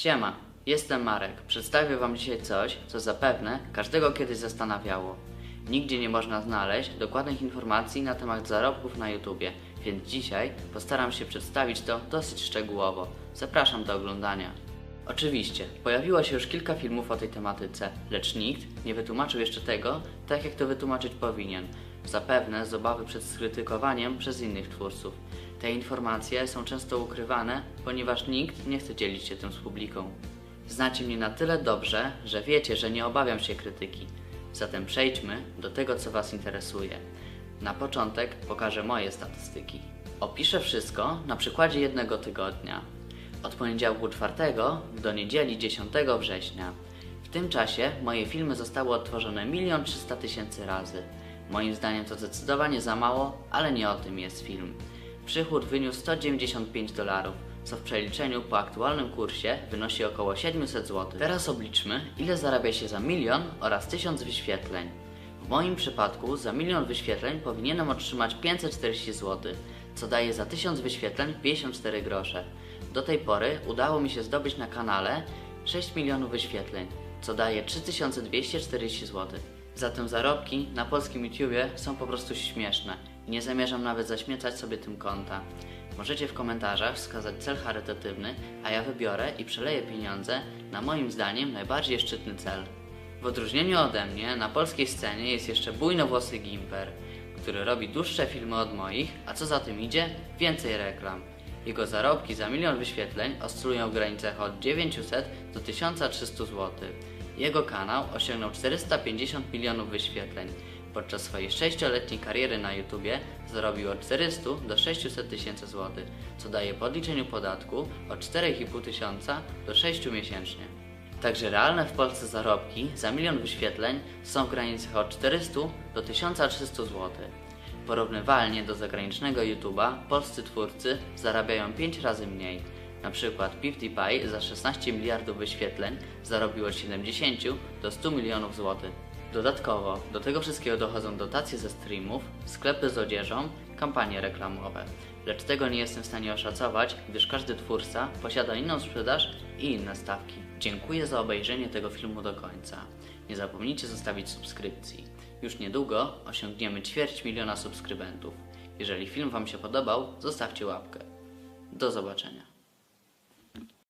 Siema, jestem Marek. Przedstawię Wam dzisiaj coś, co zapewne każdego kiedyś zastanawiało. Nigdzie nie można znaleźć dokładnych informacji na temat zarobków na YouTubie, więc dzisiaj postaram się przedstawić to dosyć szczegółowo. Zapraszam do oglądania. Oczywiście, pojawiło się już kilka filmów o tej tematyce, lecz nikt nie wytłumaczył jeszcze tego, tak jak to wytłumaczyć powinien. Zapewne z obawy przed skrytykowaniem przez innych twórców. Te informacje są często ukrywane, ponieważ nikt nie chce dzielić się tym z publiką. Znacie mnie na tyle dobrze, że wiecie, że nie obawiam się krytyki. Zatem przejdźmy do tego, co Was interesuje. Na początek pokażę moje statystyki. Opiszę wszystko na przykładzie jednego tygodnia. Od poniedziałku 4 do niedzieli 10 września. W tym czasie moje filmy zostały odtworzone 1 300 tysięcy razy. Moim zdaniem to zdecydowanie za mało, ale nie o tym jest film. Przychód wyniósł 195 dolarów, co w przeliczeniu po aktualnym kursie wynosi około 700 zł. Teraz obliczmy, ile zarabia się za milion oraz 1000 wyświetleń. W moim przypadku za milion wyświetleń powinienem otrzymać 540 zł, co daje za 1000 wyświetleń 54 grosze. Do tej pory udało mi się zdobyć na kanale 6 milionów wyświetleń, co daje 3240 zł. Zatem zarobki na polskim YouTubie są po prostu śmieszne i nie zamierzam nawet zaśmiecać sobie tym konta. Możecie w komentarzach wskazać cel charytatywny, a ja wybiorę i przeleję pieniądze na moim zdaniem najbardziej szczytny cel. W odróżnieniu ode mnie na polskiej scenie jest jeszcze bujnowłosy Gimper, który robi dłuższe filmy od moich, a co za tym idzie, więcej reklam. Jego zarobki za milion wyświetleń oscylują w granicach od 900 do 1300 zł. Jego kanał osiągnął 450 milionów wyświetleń. Podczas swojej 6-letniej kariery na YouTubie zarobił od 400 do 600 tysięcy złotych, co daje po odliczeniu podatku od 4,5 tysiąca do 6 miesięcznie. Także realne w Polsce zarobki za milion wyświetleń są w granicach od 400 do 1300 zł. Porównywalnie do zagranicznego YouTuba, polscy twórcy zarabiają 5 razy mniej. Na przykład PewDiePie za 16 miliardów wyświetleń zarobił od 70 do 100 milionów złotych. Dodatkowo do tego wszystkiego dochodzą dotacje ze streamów, sklepy z odzieżą, kampanie reklamowe. Lecz tego nie jestem w stanie oszacować, gdyż każdy twórca posiada inną sprzedaż i inne stawki. Dziękuję za obejrzenie tego filmu do końca. Nie zapomnijcie zostawić subskrypcji. Już niedługo osiągniemy ćwierć miliona subskrybentów. Jeżeli film Wam się podobał, zostawcie łapkę. Do zobaczenia.